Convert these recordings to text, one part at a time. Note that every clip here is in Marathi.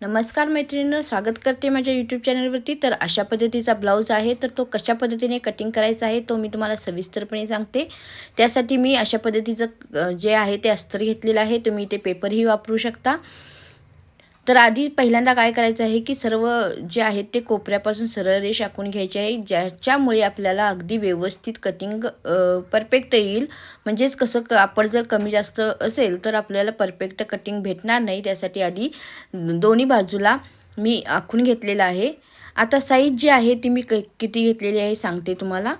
नमस्कार मैत्रिणीनं स्वागत करते माझ्या यूट्यूब चॅनलवरती तर अशा पद्धतीचा ब्लाऊज आहे तर तो कशा पद्धतीने कटिंग करायचा आहे तो मी तुम्हाला सविस्तरपणे सांगते. त्यासाठी मी अशा पद्धतीचं जे आहे ते अस्तर घेतलेलं आहे. तुम्ही ते पेपरही वापरू शकता. तर आधी पहिल्यांदा काय करायचं आहे की सर्व जे आहेत ते कोपऱ्यापासून सरळ रेष आखून घ्यायचे आहे. ज्याच्यामुळे आपल्याला अगदी व्यवस्थित कटिंग परफेक्ट येईल. म्हणजेच कसं कापड जर कमी जास्त असेल तर आपल्याला परफेक्ट कटिंग भेटणार नाही. त्यासाठी आधी दोन्ही बाजूला मी आखून घेतलेलं आहे. आता साईज जी आहे ती मी क किती घेतलेली आहे सांगते तुम्हाला.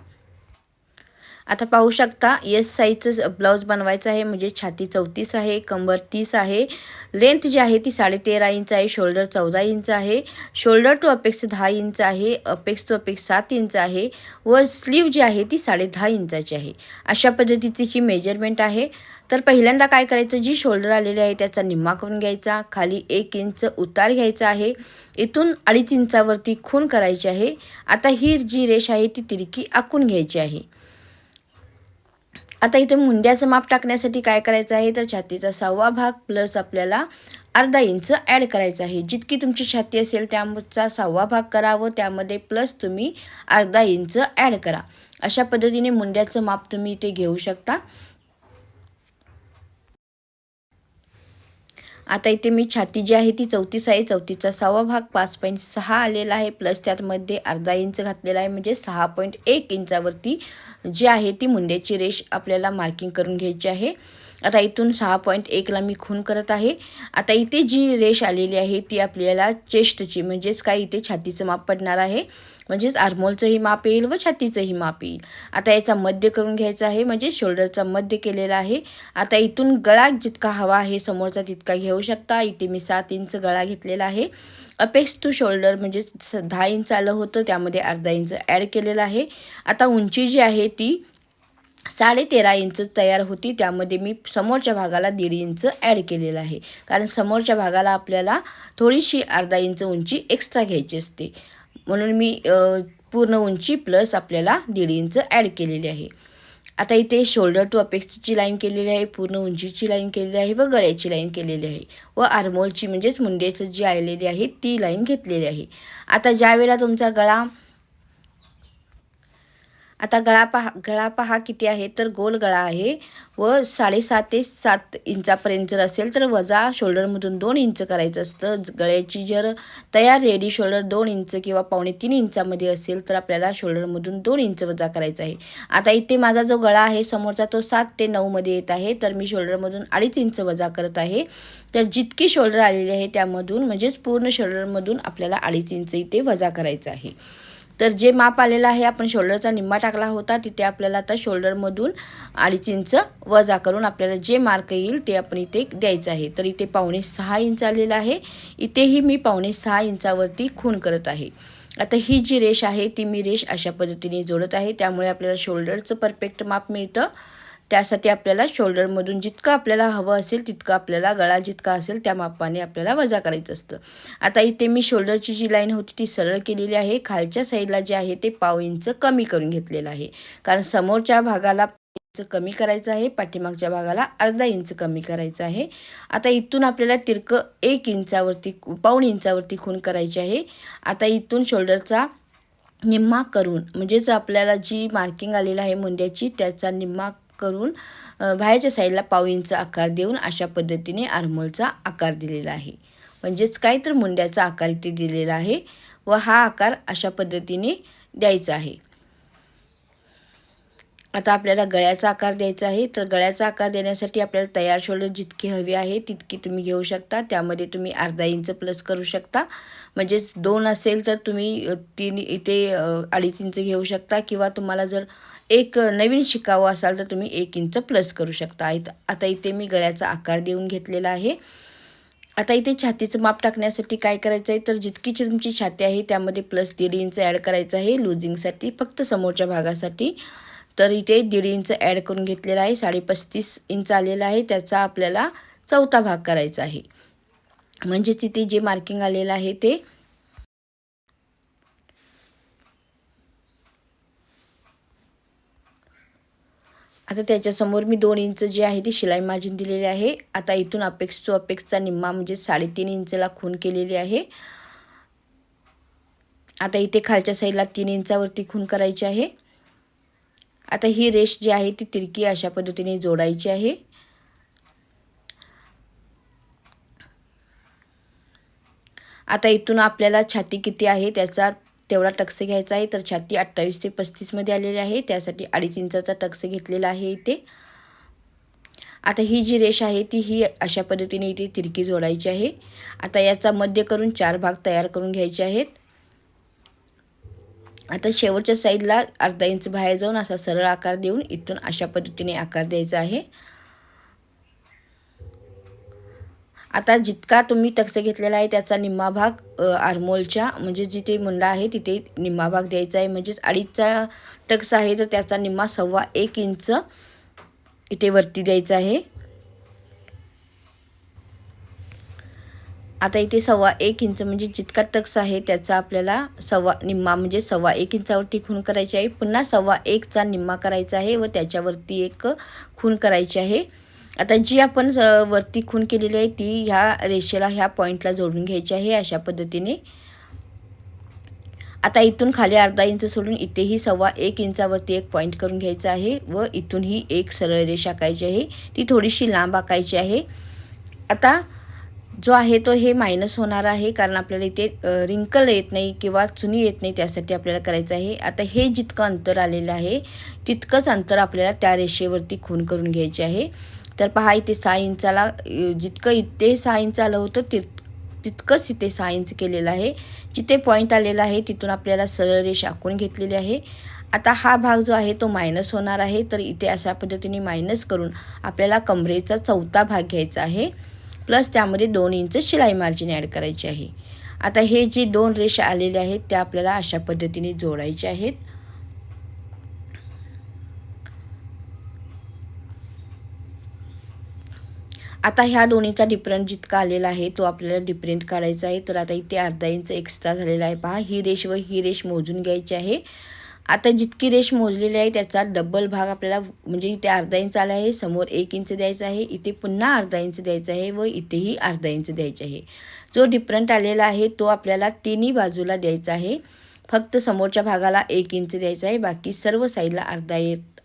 आता पाहू शकता येस साईजचं ब्लाऊज बनवायचं आहे म्हणजे छाती चौतीस आहे कंबर तीस आहे. लेंथ जी आहे ती साडेतेरा इंच आहे शोल्डर चौदा इंच आहे. शोल्डर टू अपेक्स दहा इंच आहे अपेक्स टू अपेक्स सात इंच आहे. व स्लीव जी आहे ती साडे दहा इंचाची आहे. अशा पद्धतीची ही मेजरमेंट आहे. तर पहिल्यांदा काय करायचं जी शोल्डर आलेली आहे त्याचा निम्मा करून घ्यायचा खाली एक इंच उतार घ्यायचा आहे. इथून अडीच इंचावरती खून करायची आहे. आता ही जी रेष आहे ती तिरकी आखून घ्यायची आहे. आता इथे मुंड्याचं माप टाकण्यासाठी काय करायचं आहे? तर छातीचा सहावा भाग प्लस आपल्याला अर्धा इंच ॲड करायचं आहे. जितकी तुमची छाती असेल त्याचा सहावा भाग करा व त्यामध्ये प्लस तुम्ही अर्धा इंच ॲड करा. अशा पद्धतीने मुंड्याचं माप तुम्ही इथे घेऊ शकता. आता इथे मी छाती जी आहे ती चौतीस आहे. चौतीसचा सहावा भाग पाच पॉईंट सहा आलेला आहे. प्लस त्यातमध्ये अर्धा इंच घातलेला आहे. म्हणजे सहा पॉईंट एक इंचावरती जी आहे ती मुंड्याची रेष आपल्याला मार्किंग करून घ्यायची आहे. आता इथून सहा पॉईंट एकला मी खून करत आहे. आता इथे जी रेष आलेली आहे ती आपल्याला चेस्टची म्हणजेच काय इथे छातीचं माप पडणार आहे. म्हणजेच आर्मोलचंही माप येईल व छातीचंही माप येईल. आता याचा मध्य करून घ्यायचा आहे म्हणजे शोल्डरचा मध्य केलेला आहे. आता इथून गळा जितका हवा आहे समोरचा तितका घेऊ शकता. इथे मी सात इंच गळा घेतलेला आहे. अपेक्स टू शोल्डर म्हणजे दहा इंच आलं होतं त्यामध्ये अर्धा इंच ॲड केलेला आहे. आता उंची जी आहे ती साडे तेरा इंच तयार होती त्यामध्ये मी समोरच्या भागाला दीड इंच ॲड केलेलं आहे. कारण समोरच्या भागाला आपल्याला थोडीशी अर्धा इंच उंची एक्स्ट्रा घ्यायची असते. म्हणून मी पूर्ण उंची प्लस आपल्याला दीड इंच ॲड केलेली आहे. आता इथे शोल्डर टू अपेक्सची लाईन केलेली आहे पूर्ण उंचीची लाईन केलेली आहे व गळ्याची लाईन केलेली आहे व आर्मोलची म्हणजेच मुंडेचं जी आलेली आहे ती लाईन घेतलेली आहे. आता ज्या वेळेला तुमचा गळा आता गळा पहा गळा पहा किती आहे तर गोल गळा आहे व साडेसात ते सात इंचापर्यंत जर असेल तर वजा शोल्डरमधून दोन इंच करायचं असतं. गळ्याची जर तयार रेडी शोल्डर दोन इंच किंवा पावणे तीन इंचामध्ये असेल तर आपल्याला शोल्डरमधून दोन इंच वजा करायचं आहे. आता इथे माझा जो गळा आहे समोरचा तो सात ते नऊमध्ये येत आहे तर मी शोल्डरमधून अडीच इंच वजा करत आहे. तर जितकी शोल्डर आलेली आहे त्यामधून म्हणजेच पूर्ण शोल्डरमधून आपल्याला अडीच इंच इथे वजा करायचं आहे. तर जे माप आलेलं आहे आपण शोल्डरचा निम्मा टाकला होता तिथे आपल्याला आता शोल्डरमधून अडीच इंच वजा करून आपल्याला जे मार्क येईल ते आपण इथे द्यायचं आहे. तर इथे पावणे सहा इंच आलेलं आहे. इथेही मी पावणे सहा इंचावरती खून करत आहे. आता ही जी रेष आहे ती मी रेष अशा पद्धतीने जोडत आहे. त्यामुळे आपल्याला शोल्डरचं परफेक्ट माप मिळतं. त्यासाठी आपल्याला शोल्डरमधून जितकं आपल्याला हवं असेल तितकं आपल्याला गळा जितका असेल त्या मापाने आपल्याला वजा करायचं असतं. आता इथे मी शोल्डरची जी लाईन होती ती सरळ केलेली आहे. खालच्या साईडला जे आहे ते पाव इंच कमी करून घेतलेलं आहे. कारण समोरच्या भागाला इंच कमी करायचं आहे पाठीमागच्या भागाला अर्धा इंच कमी करायचं आहे. आता इथून आपल्याला तिरकं एक इंचावरती पाऊण इंचावरती खून करायची आहे. आता इथून शोल्डरचा निम्मा करून म्हणजेच आपल्याला जी मार्किंग आलेलं आहे मुंड्याची त्याचा निम्मा करून बाहेरच्या साईडला पाव इंच आकार देऊन अशा पद्धतीने आर्मोलचा आकार दिलेला आहे. म्हणजेच काय तर मुंड्याचा आकार इथे दिलेला आहे व हा आकार अशा पद्धतीने द्यायचा आहे. आता आपल्याला गळ्याचा आकार द्यायचा आहे. तर गळ्याचा आकार देण्यासाठी आपल्याला तयार शोल्डर जितकी हवी आहे तितकी तुम्ही घेऊ शकता. त्यामध्ये तुम्ही अर्धा इंच प्लस करू शकता. म्हणजेच दोन असेल तर तुम्ही तीन इथे अडीच इंच घेऊ शकता किंवा तुम्हाला जर एक नवीन शिकावं असाल तर तुम्ही एक इंच प्लस करू शकता. आता इथे मी गळ्याचा आकार देऊन घेतलेला आहे. आता इथे छातीचं माप टाकण्यासाठी काय करायचं आहे? तर जितकीची तुमची छाती आहे त्यामध्ये प्लस दीड इंच ॲड करायचं आहे लुझिंगसाठी फक्त समोरच्या भागासाठी. तर इथे दीड इंच ॲड करून घेतलेला आहे साडेपस्तीस इंच आलेला आहे त्याचा आपल्याला चौथा भाग करायचा आहे. म्हणजेच इथे जे मार्किंग आलेलं आहे ते आता त्याच्यासमोर मी दोन इंच जे आहे ती शिलाई मार्जिन दिलेली आहे. आता इथून अपेक्स टू अपेक्सचा निम्मा म्हणजे साडेतीन इंचला खून केलेली आहे. आता इथे खालच्या साईडला तीन इंचावरती खून करायची आहे. आता ही रेश जी आहे ती तिरकी अशा पद्धतीने जोडायची आहे. आता इथून आपल्याला छाती किती आहे त्याचा तेवढा टक्स घ्यायचा आहे. तर छाती अठ्ठावीस ते पस्तीसमध्ये आलेली आहे. त्यासाठी अडीच इंचाचा टक्स घेतलेला आहे इथे. आता ही जी रेष आहे ती ही अशा पद्धतीने इथे तिरकी जोडायची आहे. आता याचा मध्य करून चार भाग तयार करून घ्यायचे आहेत. आता शेवटच्या साईडला अर्धा इंच बाहेर जाऊन असा सरळ आकार देऊन इथून अशा पद्धतीने आकार द्यायचा आहे. आता जितका तुम्ही टक्स घेतलेला आहे त्याचा निम्मा भाग आरमोलच्या म्हणजे जिथे मुंडा आहे तिथे निम्मा भाग द्यायचा आहे. म्हणजेच अडीचचा टक्स आहे तर त्याचा निम्मा सव्वा एक इंच इथे वरती द्यायचा आहे. आता इथे सव्वा एक इंच म्हणजे जितका टक्स आहे त्याचा आपल्याला सव्वा निम्मा म्हणजे सव्वा एक इंचावरती खून करायची आहे. पुन्हा सव्वा एकचा निम्मा करायचा आहे व त्याच्यावरती एक खून करायची आहे. आता जी आपण वरती खून केलेली आहे ती ह्या रेषेला ह्या पॉईंटला जोडून घ्यायची आहे अशा पद्धतीने. आता इथून खाली अर्धा इंच सोडून इथेही सव्वा एक इंचावरती एक पॉईंट करून घ्यायचा आहे व इथूनही एक सरळ रेष आकायची आहे. ती थोडीशी लांब आकायची आहे. आता जो आहे तो हे मायनस होणार आहे कारण आपल्याला इथे रिंकल येत नाही किंवा चुनी येत नाही त्यासाठी आपल्याला करायचं आहे. आता हे जितकं अंतर आलेलं आहे तितकंच अंतर आपल्याला त्या रेषेवरती खून करून घ्यायचे आहे. तर पहा इथे सहा इंचाला जितकं इथे सहा इंच आलं होतं तित तितकंच इथे सहा इंच केलेलं आहे. जिथे पॉईंट आलेला आहे तिथून आपल्याला सरळ रेष आखून घेतलेली आहे. आता हा भाग जो आहे तो मायनस होणार आहे. तर इथे अशा पद्धतीने मायनस करून आपल्याला कमरेचा चौथा भाग घ्यायचा आहे. प्लस त्यामध्ये दोन इंच शिलाई मार्जिन ॲड करायची आहे. आता हे जे दोन रेषा आलेले आहेत त्या आपल्याला अशा पद्धतीने जोडायचे आहेत. आता ह्या दोन्हीचा डिफरंट जितका आलेला आहे तो आपल्याला डिफरंट काढायचा आहे. तर आता इथे अर्धा इंच एक्स्ट्रा झालेला आहे. पहा ही रेष व ही रेष मोजून घ्यायची आहे. आता जितकी रेष मोजलेली आहे त्याचा डबल भाग आपल्याला म्हणजे इथे अर्धा इंच आला आहे समोर एक इंच द्यायचा आहे इथे पुन्हा अर्धा इंच द्यायचा आहे व इथेही अर्धा इंच द्यायचा आहे. जो डिफरंट आलेला आहे तो आपल्याला तिन्ही बाजूला द्यायचा आहे. फक्त समोरच्या भागाला एक इंच द्यायचा आहे बाकी सर्व साईडला अर्धा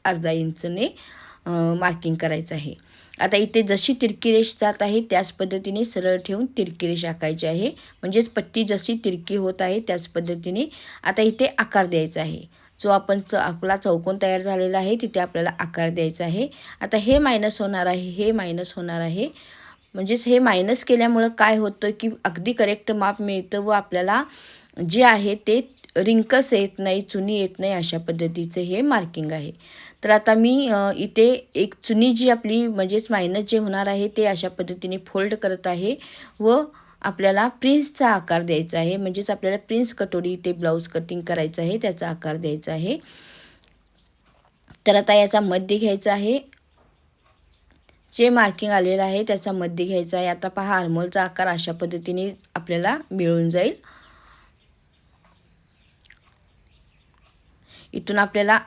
अर्धा इंचने मार्किंग करायचं आहे. आता इथे जशी तिरकी रेष जात आहे त्याच पद्धतीने सरळ ठेवून तिरकी रेष आकायची आहे. म्हणजेच पट्टी जशी तिरकी होत आहे त्याच पद्धतीने आता इथे आकार द्यायचा आहे. जो आपण च आपला चौकोन तयार झालेला आहे तिथे आपल्याला आकार द्यायचा आहे. आता हे मायनस होणार आहे हे मायनस होणार आहे. म्हणजेच हे मायनस केल्यामुळं काय होतं की अगदी करेक्ट माप मिळतं व आपल्याला जे आहे ते रिंकल्स येत नाही चुनी येत नाही अशा पद्धतीचं हे मार्किंग आहे. तर आता मी इथे एक चुनी जी आपली म्हणजेच मायनस जे होणार आहे ते अशा पद्धतीने फोल्ड करत आहे व आपल्याला प्रिन्सचा आकार द्यायचा आहे. म्हणजेच आपल्याला प्रिन्स कटोरी इथे ब्लाऊज कटिंग करायचं आहे त्याचा आकार द्यायचा आहे. तर आता याचा मध्य घ्यायचा आहे. जे मार्किंग आलेलं आहे त्याचा मध्य घ्यायचा आहे. आता पहा आर्मोलचा आकार अशा पद्धतीने आपल्याला मिळून जाईल. इथून आपल्याला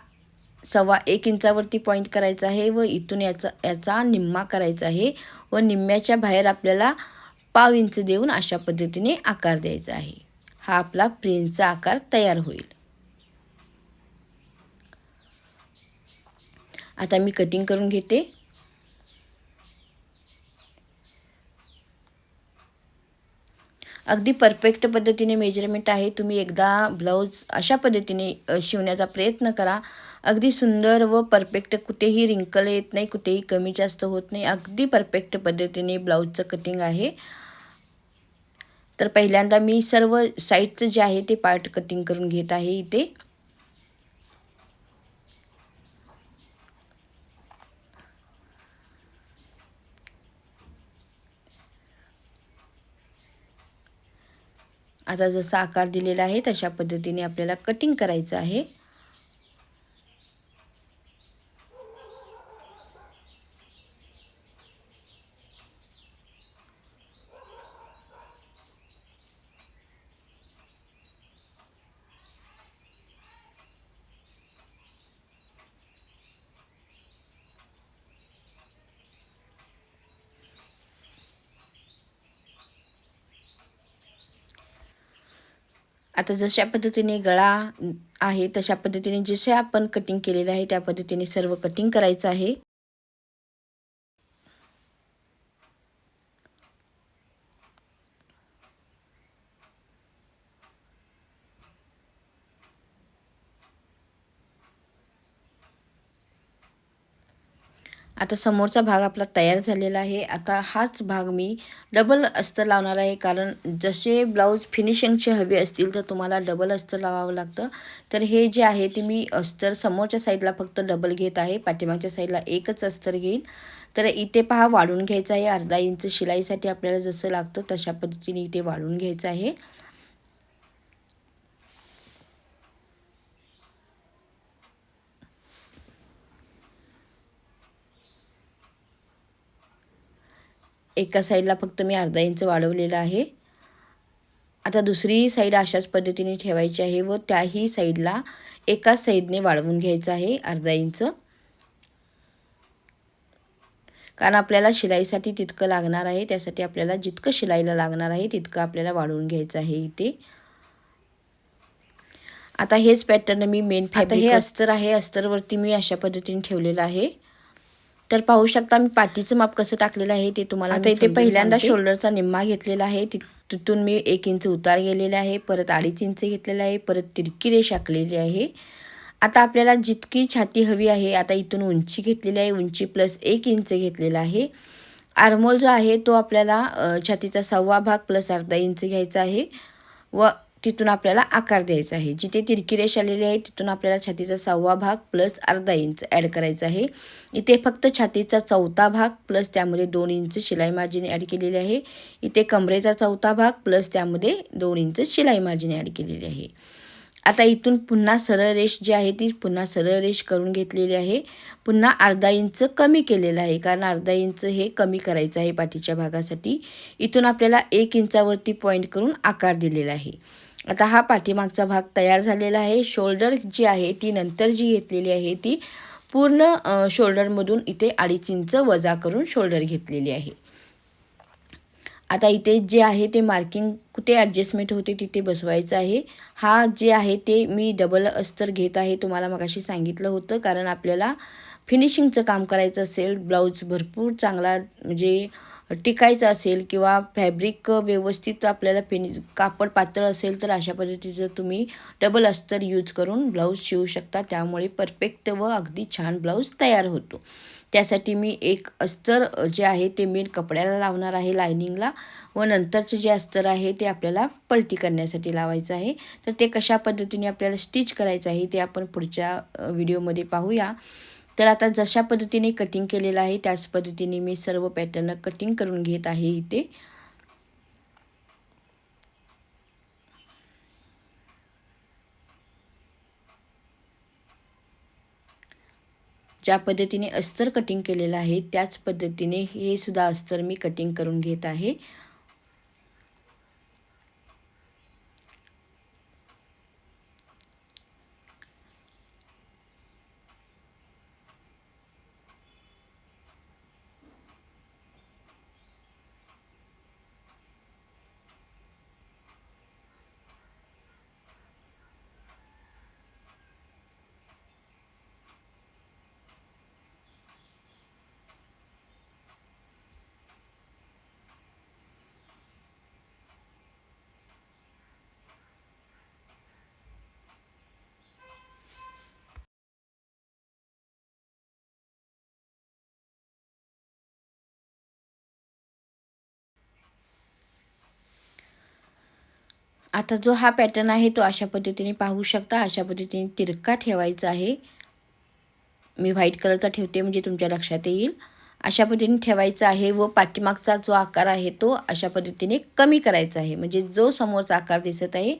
सव्वा एक इंचावरती पॉईंट करायचा आहे व इथून याचा याचा निम्मा करायचा आहे व निम्म्याच्या बाहेर आपल्याला पाव इंच देऊन अशा पद्धतीने आकार द्यायचा आहे. हा आपला प्रिन्सचा आकार तयार होईल. आता मी कटिंग करून घेते. अगदी परफेक्ट पद्धतीने मेजरमेंट आहे. तुम्ही एकदा ब्लाऊज अशा पद्धतीने शिवण्याचा प्रयत्न करा. अगदी सुंदर व परफेक्ट कुठेही रिंकल येत नाही कुठेही कमी जास्त होत नाही. अगदी परफेक्ट पद्धतीने ब्लाऊजचं कटिंग आहे. तर पहिल्यांदा मी सर्व साईडचं जे आहे ते पार्ट कटिंग करून घेत आहे इथे. आता जसा आकार दिलेला आहे तशा पद्धतीने आपल्याला कटिंग करायचं आहे. आता जशा पद्धतीने गळा आहे तशा पद्धतीने जसे आपण कटिंग केलेलं आहे त्या पद्धतीने सर्व कटिंग करायचं आहे. आता समोरचा भाग आपला तयार झालेला आहे. आता हाच भाग मी डबल अस्तर लावणार आहे. कारण जसे ब्लाऊज फिनिशिंगचे हवे असतील तर तुम्हाला डबल अस्तर लावावं लागतं. तर हे जे आहे ते मी अस्तर समोरच्या साईडला फक्त डबल घेत आहे. पाठीमागच्या साईडला एकच अस्तर घेईन. तर इथे पहा वाढून घ्यायचं आहे. अर्धा इंच शिलाईसाठी आपल्याला जसं लागतं तशा पद्धतीने इथे वाढून घ्यायचं आहे. एका साईडला फक्त मी अर्धा इंच वाढवलेलं आहे. आता दुसरी साईड अशाच पद्धतीने ठेवायची आहे व त्याही साईडला एकाच साईडने वाढवून घ्यायचं आहे अर्धा इंच. कारण आपल्याला शिलाईसाठी तितकं लागणार आहे त्यासाठी आपल्याला जितकं शिलाईला लागणार आहे तितकं आपल्याला वाढवून घ्यायचं आहे इथे. आता हेच पॅटर्न मी मेन आता हे अस्तर आहे अस्तरवरती मी अशा पद्धतीने ठेवलेलं आहे. तर पाहू शकता मी पाठीचं माप कसं टाकलेलं आहे ते तुम्हाला आता इथे पहिल्यांदा शोल्डरचा निम्मा घेतलेला आहे. तिथून मी एक इंच उतार गेलेला आहे. परत अडीच इंच घेतलेला आहे. परत तिरकी रेष आखलेली आहे. आता आपल्याला जितकी छाती हवी आहे आता इथून उंची घेतलेली आहे. उंची प्लस एक इंच घेतलेला आहे. आर्मोल जो आहे तो आपल्याला छातीचा सव्वा भाग प्लस अर्धा इंच घ्यायचा आहे. व तिथून आपल्याला आकार द्यायचा आहे. जिथे तिरकी रेष आलेली आहे तिथून आपल्याला छातीचा सहावा भाग प्लस अर्धा इंच ॲड करायचा आहे. इथे फक्त छातीचा चौथा भाग प्लस त्यामध्ये दोन इंच शिलाई मार्जिन ॲड केलेली आहे. इथे कमरेचा चौथा भाग प्लस त्यामध्ये दोन इंच शिलाई मार्जिन ॲड केलेली आहे. आता इथून पुन्हा सरळ रेष जी आहे ती पुन्हा सरळ रेष करून घेतलेली आहे. पुन्हा अर्धा इंच कमी केलेलं आहे कारण अर्धा इंच हे कमी करायचं आहे पाठीच्या भागासाठी. इथून आपल्याला एक इंचावरती पॉईंट करून आकार दिलेला आहे. आता हा पाठीमागचा भाग तयार झालेला आहे. शोल्डर जी आहे ती नंतर जी घेतलेली आहे ती पूर्ण शोल्डरमधून इथे अडीच इंच वजा करून शोल्डर घेतलेली आहे. आता इथे जे आहे ते मार्किंग कुठे ॲडजस्टमेंट होते तिथे बसवायचं आहे. हा जे आहे ते मी डबल अस्तर घेत आहे तुम्हाला मगाशी सांगितलं होतं. कारण आपल्याला फिनिशिंगचं काम करायचं असेल ब्लाऊज भरपूर चांगला म्हणजे टिकायचं असेल किंवा फॅब्रिक व्यवस्थित आपल्याला फिनि कापड पातळ असेल तर अशा पद्धतीचं तुम्ही डबल अस्तर यूज करून ब्लाऊज शिवू शकता. त्यामुळे परफेक्ट व अगदी छान ब्लाऊज तयार होतो. त्यासाठी मी एक अस्तर जे आहे ते मी कपड्याला लावणार आहे लायनिंगला व नंतरचं जे अस्तर आहे ते आपल्याला पलटी करण्यासाठी लावायचं आहे. तर ते कशा पद्धतीने आपल्याला स्टिच करायचं आहे ते आपण पुढच्या व्हिडिओमध्ये पाहूया. तर आता जशा पद्धतीने कटिंग केलेलं आहे त्याच पद्धतीने मी सर्व पॅटर्न कटिंग करून घेत आहे इथे. ज्या पद्धतीने अस्तर कटिंग केलेलं आहे त्याच पद्धतीने हे सुद्धा अस्तर मी कटिंग करून घेत आहे. आता जो हा पॅटर्न आहे तो अशा पद्धतीने पाहू शकता. अशा पद्धतीने तिरका ठेवायचा आहे. मी व्हाईट कलरचा ठेवते म्हणजे तुमच्या लक्षात येईल. अशा पद्धतीने ठेवायचा आहे व पाठीमागचा जो आकार आहे तो अशा पद्धतीने कमी करायचा आहे. म्हणजे जो समोरचा आकार दिसत आहे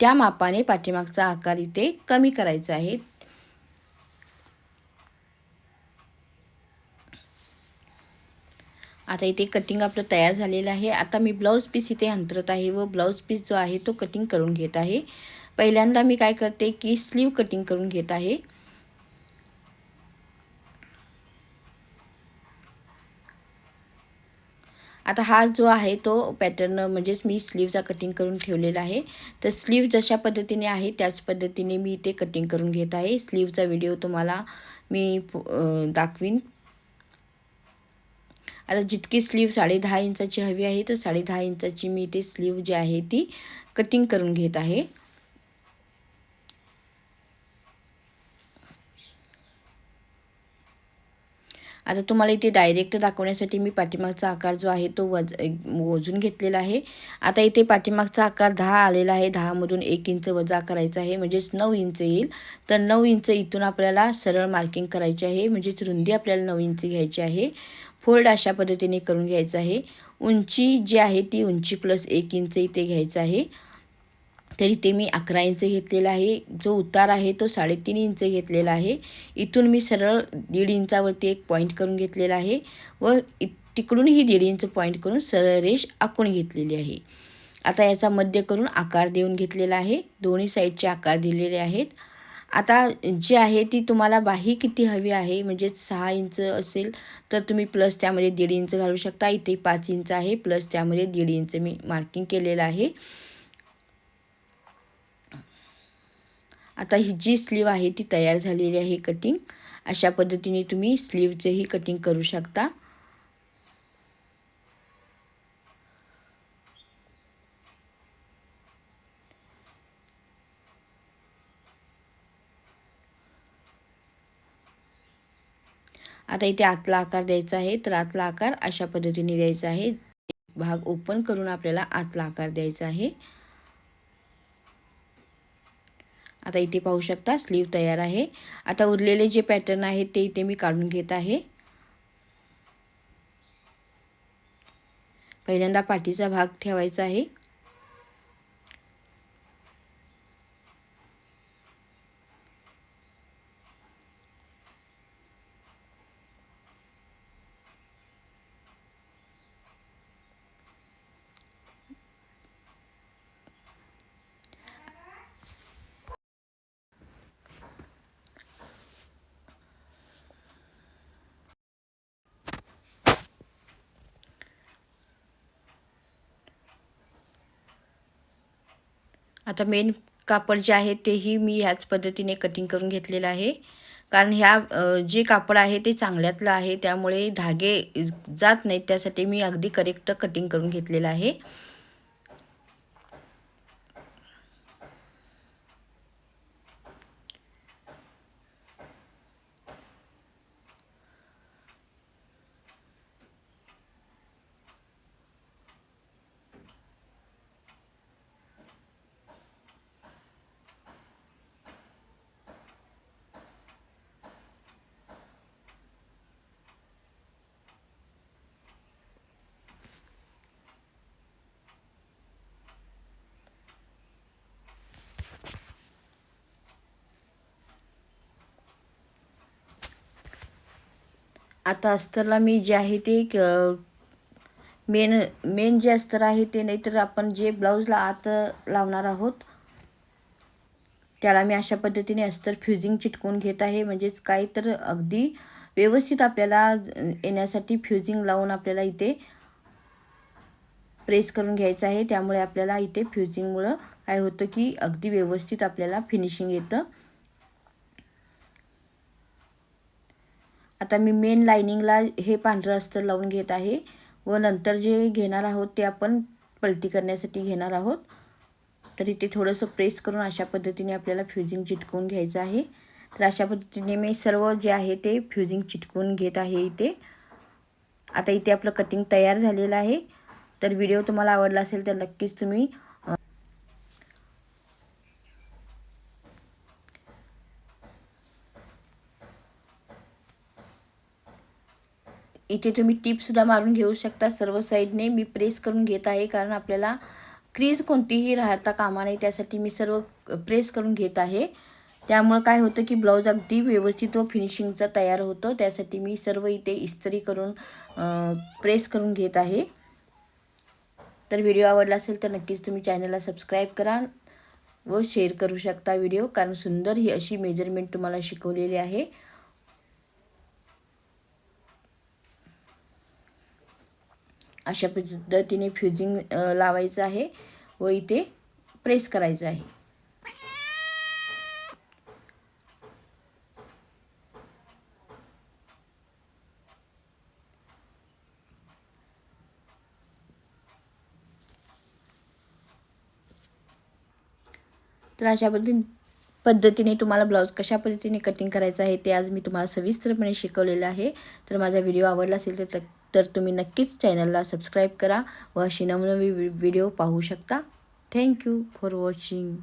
त्या मापाने पाठीमागचा आकार इथे कमी करायचा आहे. आता इथे कटिंग आपलं तयार झालेलं आहे. आता मी ब्लाऊज पीस इथे अंतरत आहे व ब्लाऊज पीस जो आहे तो कटिंग करून घेत आहे. पहिल्यांदा मी काय करते की स्लीव कटिंग करून घेत आहे. आता हा जो आहे तो पॅटर्न म्हणजेच मी स्लीवचा कटिंग करून ठेवलेला आहे. तर स्लीव जशा पद्धतीने आहे त्याच पद्धतीने मी ते कटिंग करून घेत आहे. स्लीवचा व्हिडिओ तुम्हाला मी दाखवीन. आता जितकी स्लीव साडे दहा इंचाची हवी आहे तर साडे दहा इंचाची मी ते स्लीव जी आहे ती कटिंग करून घेत आहे. आता तुम्हाला इथे डायरेक्ट दाखवण्यासाठी मी पाठीमागचा आकार जो आहे तो वज वजून घेतलेला आहे. आता इथे पाठीमागचा आकार दहा आलेला आहे. दहामधून एक इंच वजा करायचा आहे. म्हणजेच नऊ इंच येईल. तर नऊ इंच इथून आपल्याला सरळ मार्किंग करायची आहे. म्हणजेच रुंदी आपल्याला नऊ इंच घ्यायची आहे. फोल्ड अशा पद्धतीने करून घ्यायचं आहे. उंची जी आहे ती उंची प्लस एक इंच इथे घ्यायचं आहे. तरी ते मी अकरा इंच घेतलेला आहे. जो उतार आहे तो साडेतीन इंच घेतलेला आहे. इथून मी सरळ दीड इंचावरती एक पॉईंट करून घेतलेला आहे व तिकडूनही दीड इंच पॉईंट करून सरळ रेष आखून घेतलेली आहे. आता याचा मध्य करून आकार देऊन घेतलेला आहे. दोन्ही साईडचे आकार दिलेले आहेत. आता जी आहे ती तुम्हाला बाही किती हवी आहे? म्हणजे सहा इंच असेल तर तुम्ही प्लस त्यामध्ये दीड इंच घालू शकता. इथे पाच इंच आहे प्लस त्यामध्ये दीड इंच मी मार्किंग केलेलं आहे. आता ही जी स्लीव आहे ती तयार झालेली आहे कटिंग अशा पद्धतीने तुम्ही स्लीवचंही कटिंग करू शकता. आता इथे आतला आकार द्यायचा आहे. तर आतला आकार अशा पद्धतीने द्यायचा आहे. भाग ओपन करून आपल्याला आतला आकार द्यायचा आहे. आता इथे पाहू शकता स्लीव तयार आहे. आता उरलेले जे पॅटर्न आहे ते इथे मी काढून घेत आहे. पहिल्यांदा पाठीचा भाग ठेवायचा आहे. आता मेन कापड जे आहे तेही मी ह्याच पद्धतीने कटिंग करून घेतलेलं आहे. कारण ह्या जे कापड आहे ते चांगल्यातलं आहे. त्यामुळे धागे जात नाहीत त्यासाठी मी अगदी करेक्ट कटिंग करून घेतलेलं आहे. आता अस्तरला मी जे आहे ते मेन मेन जे अस्तर आहे ते नाहीतर आपण जे ब्लाऊजला आत लावणार आहोत त्याला मी अशा पद्धतीने अस्तर फ्युजिंग चिटकून घेत आहे. म्हणजेच काय तर अगदी व्यवस्थित आपल्याला येण्यासाठी फ्युजिंग लावून आपल्याला इथे प्रेस करून घ्यायचं आहे. त्यामुळे आपल्याला इथे फ्युजिंगमुळं काय होतं की अगदी व्यवस्थित आपल्याला फिनिशिंग येतं. आता मी मेन लाइनिंगला हे पांढरं अस्तर लावून घेत आहे. व नंतर जे घेणार आहोत ते आपण पलटी करण्यासाठी घेणार आहोत. तर इथे थोडंसं प्रेस करून अशा पद्धतीने आपल्याला फ्युजिंग चिटकवून घ्यायचं आहे. तर अशा पद्धतीने मी सर्व जे आहे ते फ्युजिंग चिटकवून घेत आहे इथे. आता इथे आपलं कटिंग तयार झालेलं आहे. तर व्हिडिओ तुम्हाला आवडला असेल तर नक्कीच तुम्ही इथे तुम्ही टिपसुद्धा मारून घेऊ शकता सर्व साईडने. मी प्रेस करून घेत आहे कारण आपल्याला क्रीज कोणतीही राहता कामा नाही त्यासाठी मी सर्व प्रेस करून घेत आहे. त्यामुळं काय होतं की ब्लाऊज अगदी व्यवस्थित व फिनिशिंगचा तयार होतं. त्यासाठी मी सर्व इथे इस्त्री करून प्रेस करून घेत आहे. तर व्हिडिओ आवडला असेल तर नक्कीच तुम्ही चॅनलला सबस्क्राईब करा व शेअर करू शकता व्हिडिओ कारण सुंदर ही अशी मेजरमेंट तुम्हाला शिकवलेली आहे. अशा पद्धतीने फ्युजिंग लावायचं आहे व इथे प्रेस करायचं आहे. तर अशा पद्धती पद्धतीने तुम्हाला ब्लाऊज कशा पद्धतीने कटिंग करायचं आहे ते आज मी तुम्हाला सविस्तरपणे शिकवलेलं आहे. तर माझा व्हिडिओ आवडला असेल तर तर तुम्ही नक्कीच चॅनलला सबस्क्राईब करा व अशी नवनवी व्हिडिओ पाहू शकता. Thank you for watching